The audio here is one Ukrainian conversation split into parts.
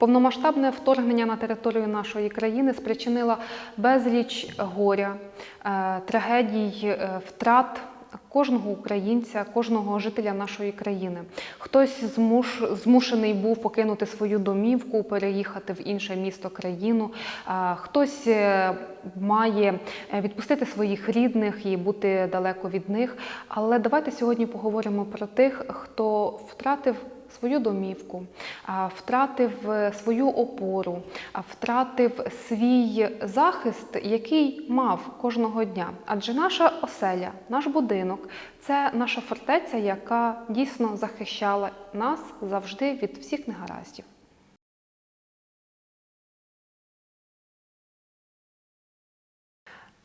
Повномасштабне вторгнення на територію нашої країни спричинило безліч горя, е, трагедій, е, втрат кожного українця, кожного жителя нашої країни. Хтось змуш, змушений був покинути свою домівку, переїхати в інше місто, країну. Хтось е, має е, відпустити своїх рідних і бути далеко від них. Але давайте сьогодні поговоримо про тих, хто втратив свою домівку, втратив е, свою опору, втратив свій захист, який мав кожного дня. Адже наша оселя, наш будинок це наша фортеця, яка дійсно захищала нас завжди від всіх негараздів.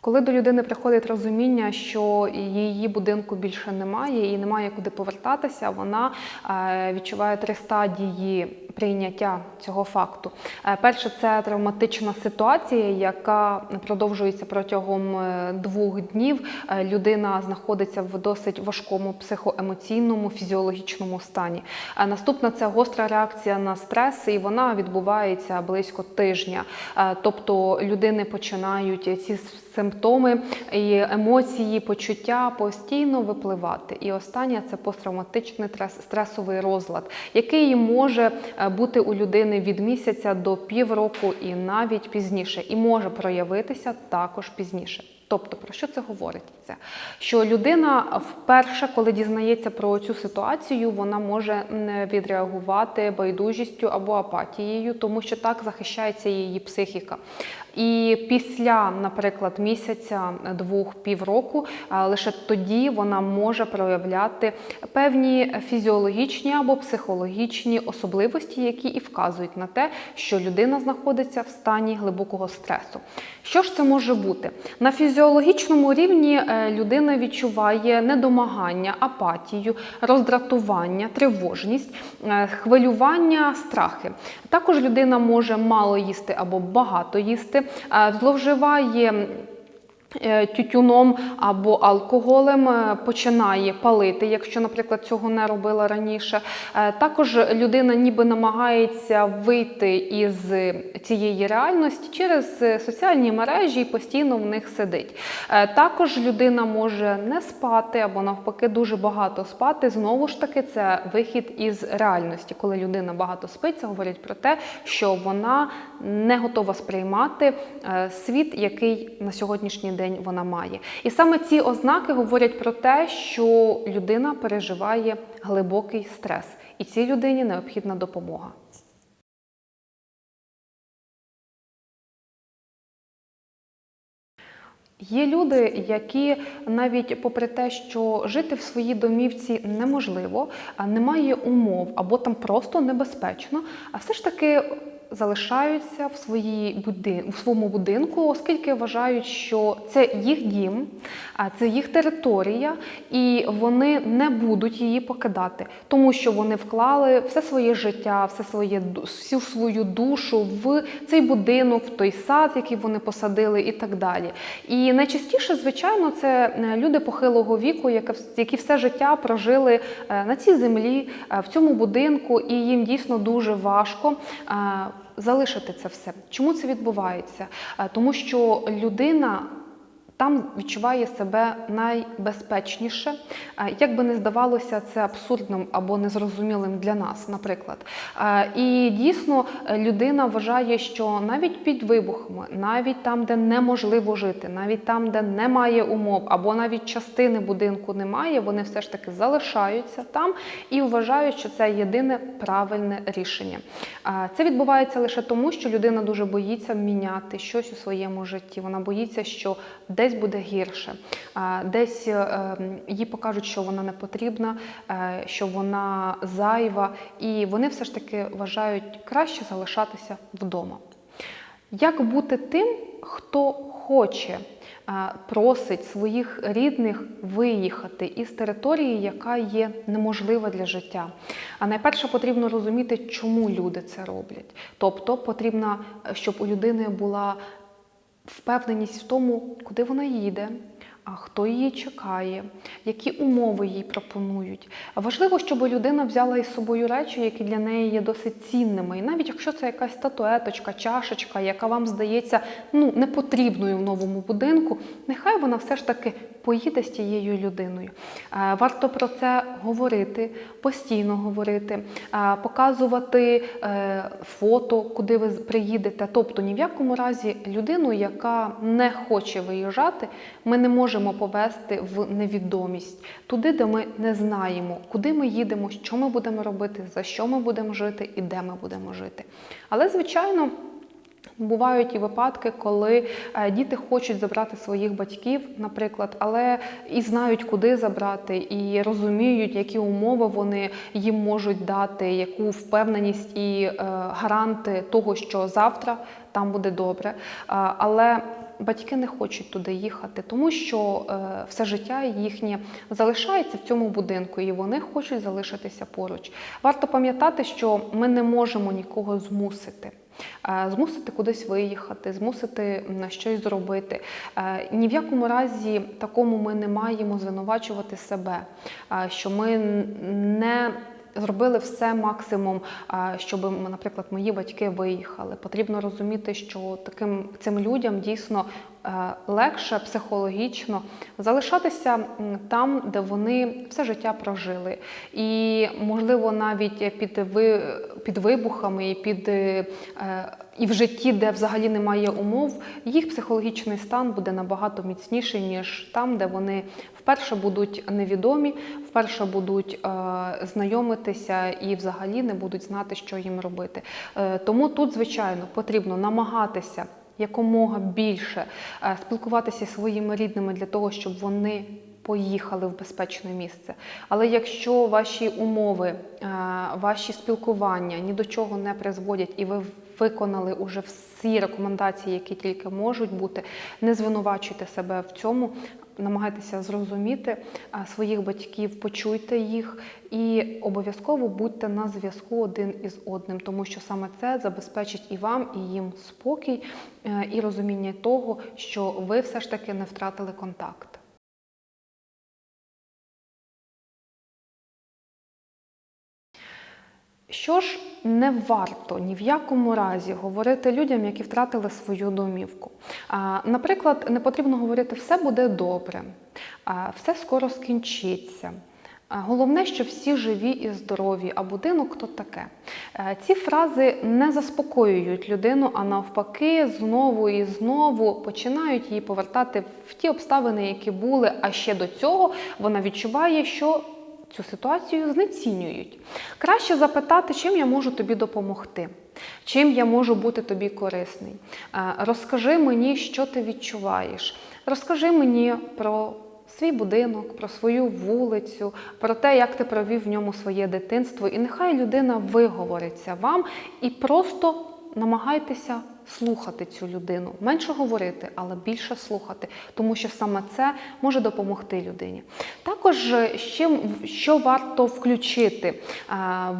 Коли до людини приходить розуміння, що її будинку більше немає і немає куди повертатися, вона е, відчуває три стадії прийняття цього факту. Е, Перше це травматична ситуація, яка продовжується протягом е, двох днів. Е, Людина знаходиться в досить важкому психоемоційному, фізіологічному стані. Наступна це гостра реакція на стрес, і вона відбувається близько тижня. Тобто людини починають ці симптоми і емоції, почуття постійно випливати. І останнє це посттравматичний стресовий розлад, який може бути у людини від місяця до півроку і навіть пізніше, і може проявитися також пізніше. Тобто, про що це говорить? Це що людина вперше, коли дізнається про цю ситуацію, вона може не відреагувати байдужістю або апатією, тому що так захищається її психіка. І після, наприклад, місяця, двох, півроку, лише тоді вона може проявляти певні фізіологічні або психологічні особливості, які і вказують на те, що людина знаходиться в стані глибокого стресу. Що ж це може бути? На фізіологічному рівні е, людина відчуває недомагання, апатію, роздратування, тривожність, е, хвилювання, страхи. Також людина може мало їсти або багато їсти, е, зловживає. Е, Тютюном або алкоголем е, починає палити, якщо, наприклад, цього не робила раніше. Е, Також людина ніби намагається вийти із цієї реальності через соціальні мережі і постійно в них сидить. Також людина може не спати або навпаки дуже багато спати. Знову ж таки, це вихід із реальності. Коли людина багато спить, це говорить про те, що вона не готова сприймати світ, який на сьогоднішній день вона має. І саме ці ознаки говорять про те, що людина переживає глибокий стрес, і цій людині необхідна допомога. Є люди, які навіть попри те, що жити в своїй домівці неможливо, немає умов або там просто небезпечно, а все ж таки залишаються в, своїй буди... в своєму будинку, оскільки вважають, що це їх дім, це їх територія, і вони не будуть її покидати, тому що вони вклали все своє життя, все своє всю свою душу в цей будинок, в той сад, який вони посадили, і так далі. І найчастіше, звичайно, це е, люди похилого віку, які все життя прожили е, на цій землі, е, в цьому будинку, і їм дійсно дуже важко. Залишити це все. Чому це відбувається? Е, Тому що людина там відчуває себе найбезпечніше. Е, Як би не здавалося це абсурдним або незрозумілим для нас, наприклад. Е, І дійсно е, людина вважає, що навіть під вибухами, навіть там, де неможливо жити, навіть там, де немає умов, або навіть частини будинку немає, вони все ж таки залишаються там і вважають, що це єдине правильне рішення. Це відбувається лише тому, що людина дуже боїться міняти щось у своєму житті. Вона боїться, що десь буде гірше, десь е, їй покажуть, що вона не потрібна, е, що вона зайва, і вони все ж таки вважають краще залишатися вдома. Як бути тим, хто хоче, е, просить своїх рідних виїхати із території, яка є неможлива для життя? А найперше потрібно розуміти, чому люди це роблять. Тобто потрібно, щоб у людини була впевненість в тому, куди вона їде, а хто її чекає, які умови їй пропонують. Важливо, щоб людина взяла із собою речі, які для неї є досить цінними. І навіть якщо це якась статуеточка, чашечка, яка вам здається ну, непотрібною в новому будинку, нехай вона все ж таки поїде з тією людиною. Е, Варто про це говорити, постійно говорити, е, показувати е, фото, куди ви приїдете. Тобто ні в якому разі людину, яка не хоче виїжджати, ми не можемо повести в невідомість туди, де ми не знаємо, куди ми їдемо, що ми будемо робити, за що ми будемо жити і де ми будемо жити. Але, звичайно. Бувають і випадки, коли е, діти хочуть забрати своїх батьків, наприклад, але і знають, куди забрати, і розуміють, які умови вони їм можуть дати, яку впевненість і е, гаранти того, що завтра там буде добре. Але батьки не хочуть туди їхати, тому що е, все життя їхнє залишається в цьому будинку, і вони хочуть залишитися поруч. Варто пам'ятати, що ми не можемо нікого змусити. Е, Змусити кудись виїхати, змусити на щось зробити. Е, Ні в якому разі такому ми не маємо звинувачувати себе, що ми не зробили все максимум, щоб, наприклад, мої батьки виїхали. Потрібно розуміти, що таким цим людям дійсно легше психологічно залишатися там, де вони все життя прожили. І, можливо, навіть під, ви, під вибухами і під. е, і в житті, де взагалі немає умов, їх психологічний стан буде набагато міцніший, ніж там, де вони вперше будуть невідомі, вперше будуть е, знайомитися і взагалі не будуть знати, що їм робити. Е, тому тут, звичайно, потрібно намагатися якомога більше е, спілкуватися зі своїми рідними для того, щоб вони поїхали в безпечне місце. Але якщо ваші умови, е, ваші спілкування ні до чого не призводять, і ви виконали уже всі рекомендації, які тільки можуть бути, не звинувачуйте себе в цьому. Намагайтеся зрозуміти своїх батьків, почуйте їх і обов'язково будьте на зв'язку один із одним, тому що саме це забезпечить і вам, і їм спокій, е, і розуміння того, що ви все ж таки не втратили контакт. Що ж не варто ні в якому разі говорити людям, які втратили свою домівку. Наприклад, не потрібно говорити все буде добре, все скоро скінчиться. Головне, що всі живі і здорові, а будинок то таке. Ці фрази не заспокоюють людину, а навпаки, знову і знову починають її повертати в ті обставини, які були. А ще до цього вона відчуває, що цю ситуацію знецінюють. Краще запитати, чим я можу тобі допомогти, чим я можу бути тобі корисний. Розкажи мені, що ти відчуваєш. Розкажи мені про свій будинок, про свою вулицю, про те, як ти провів в ньому своє дитинство. І нехай людина виговориться вам і просто намагайтеся слухати цю людину, менше говорити, але більше слухати, тому що саме це може допомогти людині. Також е, ще що варто включити е,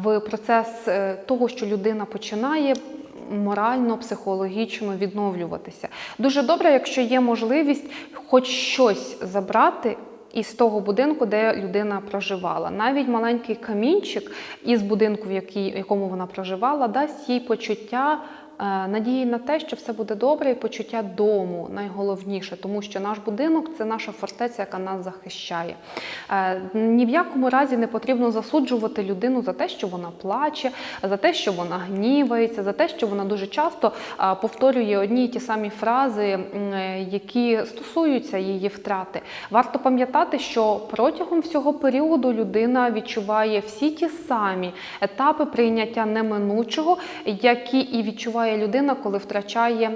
в процес е, того, що людина починає. Морально, психологічно відновлюватися. Дуже добре, якщо є можливість хоч щось забрати із того будинку, де людина проживала. Навіть маленький камінчик із будинку, в якому вона проживала, дасть їй почуття. Е, Надії на те, що все буде добре, і почуття дому найголовніше, тому що наш будинок це наша фортеця, яка нас захищає. Е, Ні в якому разі не потрібно засуджувати людину за те, що вона плаче, за те, що вона гнівається, за те, що вона дуже часто е, повторює одні й ті самі фрази, які стосуються її втрати. Варто пам'ятати, що протягом всього періоду людина відчуває всі ті самі етапи прийняття неминучого, які і відчуває людина, коли втрачає.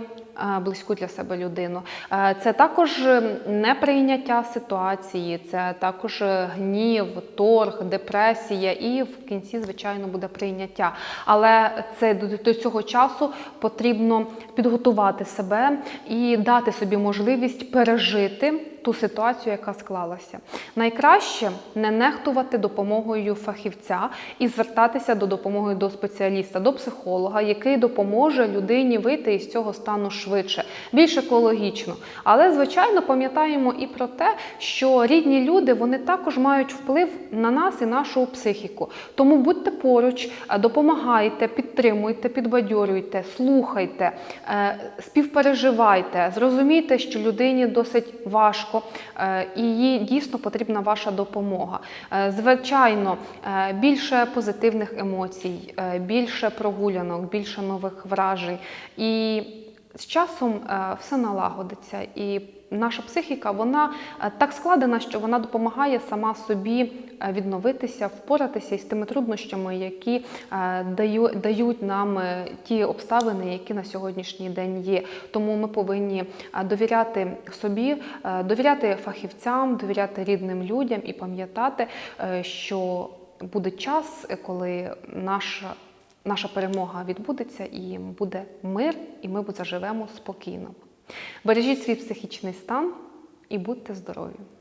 е, Близьку для себе людину. Е, Це також е, неприйняття ситуації, це також гнів, торг, депресія, і в кінці, звичайно, буде прийняття. Але це до цього часу потрібно підготувати себе і дати собі можливість пережити ту ситуацію, яка склалася. Найкраще не нехтувати допомогою фахівця і звертатися до допомоги до спеціаліста, до психолога, який допоможе людині вийти із цього стану швидше, більш екологічно. Але, звичайно, пам'ятаємо і про те, що рідні люди вони також мають вплив на нас і нашу психіку. Тому будьте поруч, е, допомагайте, підтримуйте, підбадьорюйте, слухайте, е, співпереживайте, зрозумійте, що людині досить важко, е, і їй дійсно потрібна ваша допомога. Е, Звичайно, е, більше позитивних емоцій, більше прогулянок, більше нових вражень. І з часом е, все налагодиться. І наша психіка вона е, так складена, що вона допомагає сама собі е, відновитися, впоратися із тими труднощами, які дають нам ті обставини, які на сьогоднішній день є. Тому ми повинні довіряти собі, довіряти фахівцям, довіряти рідним людям і пам'ятати, що буде час, коли наша наша перемога відбудеться і буде мир, і ми заживемо спокійно. Бережіть свій психічний стан і будьте здорові!